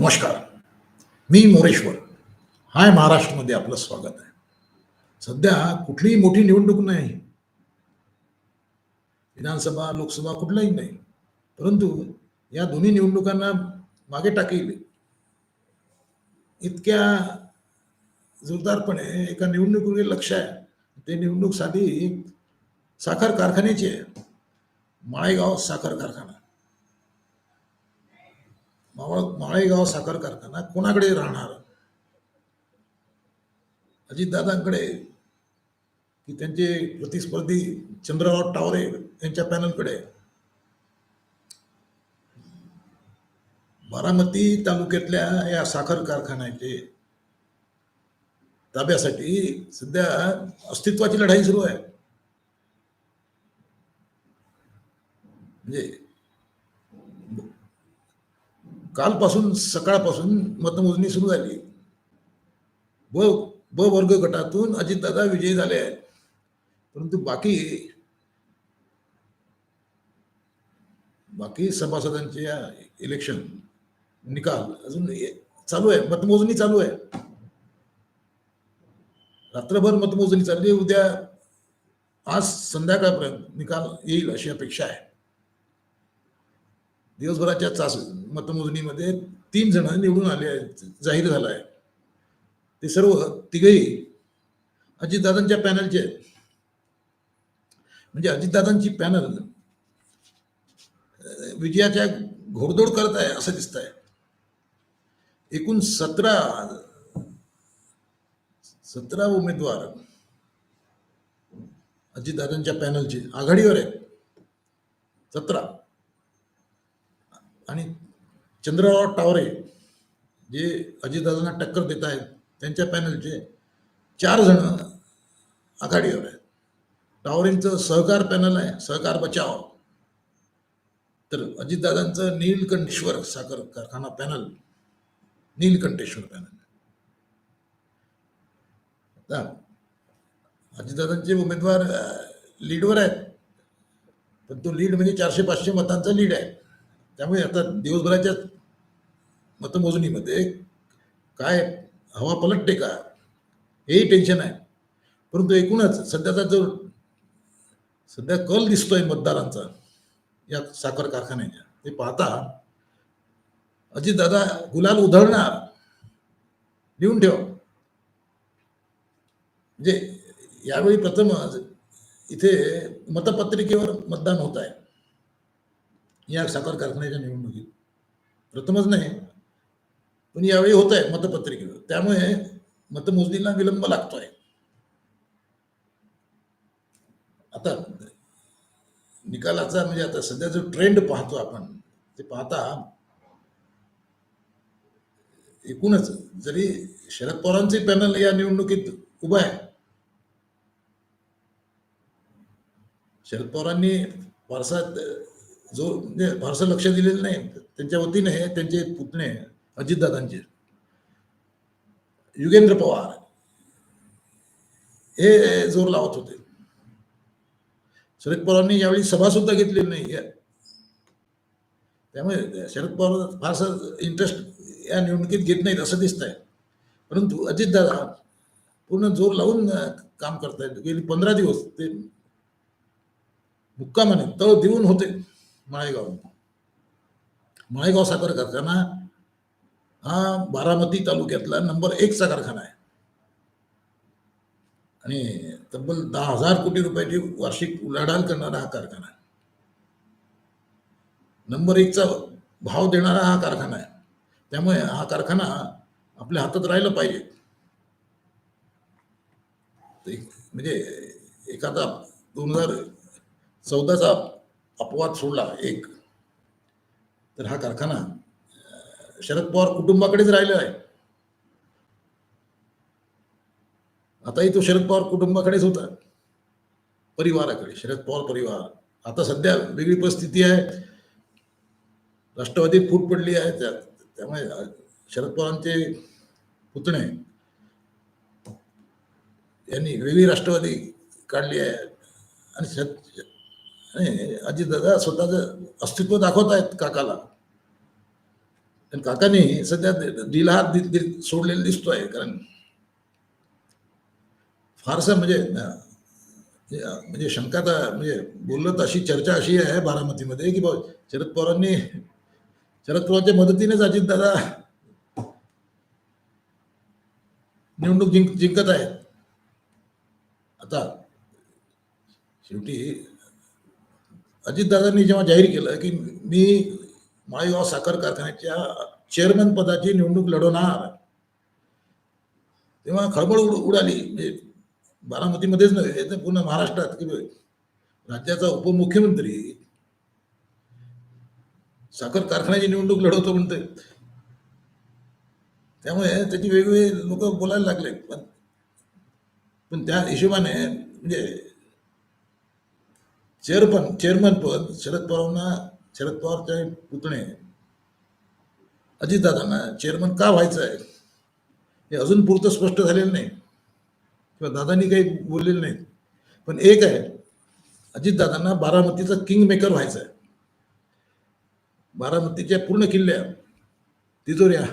नमस्कार. मी मोरेश्वर. हाय महाराष्ट्रामध्ये आपलं स्वागत आहे. सध्या कुठलीही मोठी निवडणूक नाही. विधानसभा लोकसभा कुठलाही नाही. परंतु या दोन्ही निवडणुकांना मागे टाकेल इतक्या जोरदारपणे एका निवडणुकीकडे लक्ष आहे. ते निवडणूक साधी साखर कारखान्याची आहे. माळेगाव साखर कारखाना. मावळ माळेगाव साखर कारखाना कोणाकडे राहणार? अजितदादांकडे की त्यांचे प्रतिस्पर्धी चंद्रराव टावरे यांच्या पॅनलकडे? बारामती तालुक्यातल्या या साखर कारखान्याचे ताब्यासाठी सध्या अस्तित्वाची लढाई सुरू आहे. म्हणजे कालपासून सकाळपासून मतमोजणी सुरू झाली. ब ब वर्ग गटातून अजितदादा विजयी झाले आहेत. परंतु बाकी बाकी सभासदांचे या इलेक्शन निकाल अजून चालू आहे. मतमोजणी चालू आहे. रात्रभर मतमोजणी चालली उद्या आज संध्याकाळपर्यंत निकाल येईल अशी अपेक्षा आहे. दिवसभराच्या चाच मतमोजणीमध्ये तीन जण निवडून आले आहेत जाहीर झाला आहे. ते सर्व तिघही अजितदादांच्या पॅनलचे आहेत. म्हणजे अजितदादांची पॅनल विजयाच्या घोडदोड करत आहे असं दिसत आहे एकूण सतरा सतरा उमेदवार अजितदादांच्या पॅनलचे आघाडीवर आहेत. सतरा. आणि चंद्रराव टावरे जे अजितदादांना टक्कर देत आहेत त्यांच्या पॅनलचे चार जण आघाडीवर आहेत. टावरेंचं सहकार पॅनल आहे सहकार बचाव. तर अजितदादांचं नीलकंठेश्वर साखर कारखाना पॅनल नीलकंठेश्वर पॅनल. अजितदादांचे उमेदवार लीडवर आहेत. पण तो लीड म्हणजे चारशे पाचशे मतांचा लीड आहे. त्यामुळे आता दिवसभराच्या मतमोजणीमध्ये काय हवा पलटते का हेही टेन्शन आहे. परंतु एकूणच सध्याचा जो सध्या कल दिसतोय मतदारांचा या साखर कारखान्याच्या ते पाहता अजितदादा गुलाल उधळणार लिहून ठेव. म्हणजे यावेळी प्रथम इथे मतपत्रिकेवर मतदान होत आहे. या साखर कारखान्याच्या निवडणुकीत. प्रथमच नाही पण यावेळी होत आहे मतपत्रिकेवर. त्यामुळे मतमोजणीला विलंब लागतोय. आता निकालाचा म्हणजे आता सध्या जो ट्रेंड पाहतो आपण ते पाहता एकूणच जरी शरद पवारांचे पॅनल या निवडणुकीत उभं आहे शरद पवारांनी फारसा जो म्हणजे फारसं लक्ष दिलेलं नाही. त्यांच्या वतीने हे त्यांचे पुतणे अजितदादांचे. युगेंद्र पवार. हे जोर लावत होते. शरद पवारांनी यावेळी सभा सुद्धा घेतलेली नाही. त्यामुळे शरद पवार फारसं इंटरेस्ट या निवडणुकीत घेत नाहीत असं दिसत आहे परंतु अजितदादा पूर्ण जोर लावून काम करतायत. गेली पंधरा दिवस ते मुक्कामाने तळ देऊन होते. माळेगाव. माळेगाव साखर कारखाना हा बारामती तालुक्यातला नंबर एकचा कारखाना आहे. आणि तब्बल दहा हजार कोटी रुपयाची वार्षिक उलाढाल करणारा हा कारखाना आहे. नंबर एकचा भाव देणारा हा कारखाना आहे. त्यामुळे हा कारखाना आपल्या हातात राहिला पाहिजे. म्हणजे एखादा दोन हजार चौदाचा अपवाद सोडला एक. तर हा कारखाना शरद पवार कुटुंबाकडेच राहिलेला आहे. आताही तो शरद पवार कुटुंबाकडेच होता. परिवाराकडे शरद पवार परिवार. आता सध्या वेगळी परिस्थिती आहे. राष्ट्रवादी फूट पडली आहे त्या त्यामुळे शरद पवारांचे पुतणे यांनी वेगळी राष्ट्रवादी काढली आहे. आणि अजित दादा स्वतःच अस्तित्व दाखवत आहेत काकाला. आणि काकांनी सध्या दिला हात सोडलेला दिसतोय कारण फारसं म्हणजे म्हणजे शंका तर म्हणजे बोललं तर अशी चर्चा अशी आहे बारामतीमध्ये की बाबा शरद पवारांनी शरद पवारांच्या मदतीनेच अजितदादा निवडणूक जिंक जिंकत आहेत. आता शेवटी अजितदादांनी जेव्हा जाहीर केलं की मी माळेगाव साखर कारखान्याच्या चेअरमन पदाची निवडणूक लढवणार. तेव्हा खळबळ उड उडाली. म्हणजे बारामतीमध्येच नव्हे तर पूर्ण महाराष्ट्रात की राज्याचा उपमुख्यमंत्री साखर कारखान्याची निवडणूक लढवतो म्हणते त्यामुळे त्याची वेगवेगळे लोक बोलायला लागले. पण पण त्या हिशोबाने म्हणजे चेअरपन चेअरमन पद शरद पवारांना शरद पवारच्या पुतणे. अजितदादांना चेअरमन का व्हायचं आहे हे अजून पुरतं स्पष्ट झालेलं नाही. किंवा दादांनी काही बोललेलं नाही. पण एक आहे अजितदादांना बारामतीचा किंग मेकर व्हायचं आहे बारामतीच्या पूर्ण किल्ल्या तिजोऱ्या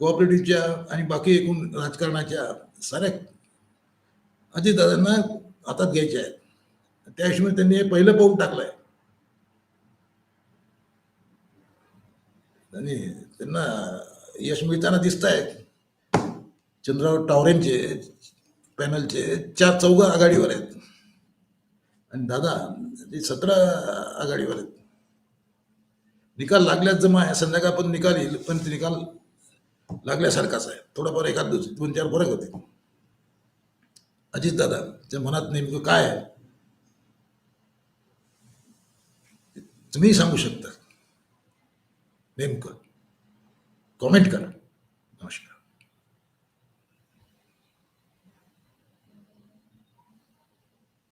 कोऑपरेटिव्हच्या आणि बाकी एकूण राजकारणाच्या साऱ्या अजितदादांना हातात घ्यायच्या आहेत. त्या हिशोबाने त्यांनी हे पहिलं पाऊल टाकलंय. आणि त्यांना यश मिळताना दिसत आहेत चंद्रराव टावरेंचे पॅनलचे चार चौघ आघाडीवर आहेत. आणि दादा ते सतरा आघाडीवर आहेत. निकाल लागल्याच जमा आहे संध्याकाळ पण निकाल येईल पण ते निकाल लागल्यासारखाच आहे. थोडाफार एखाद दिवस दोन चार फरक होते अजितदादा त्या मनात नेमकं काय आहे तुम्ही सांगू शकता नेमकं. कॉमेंट करा.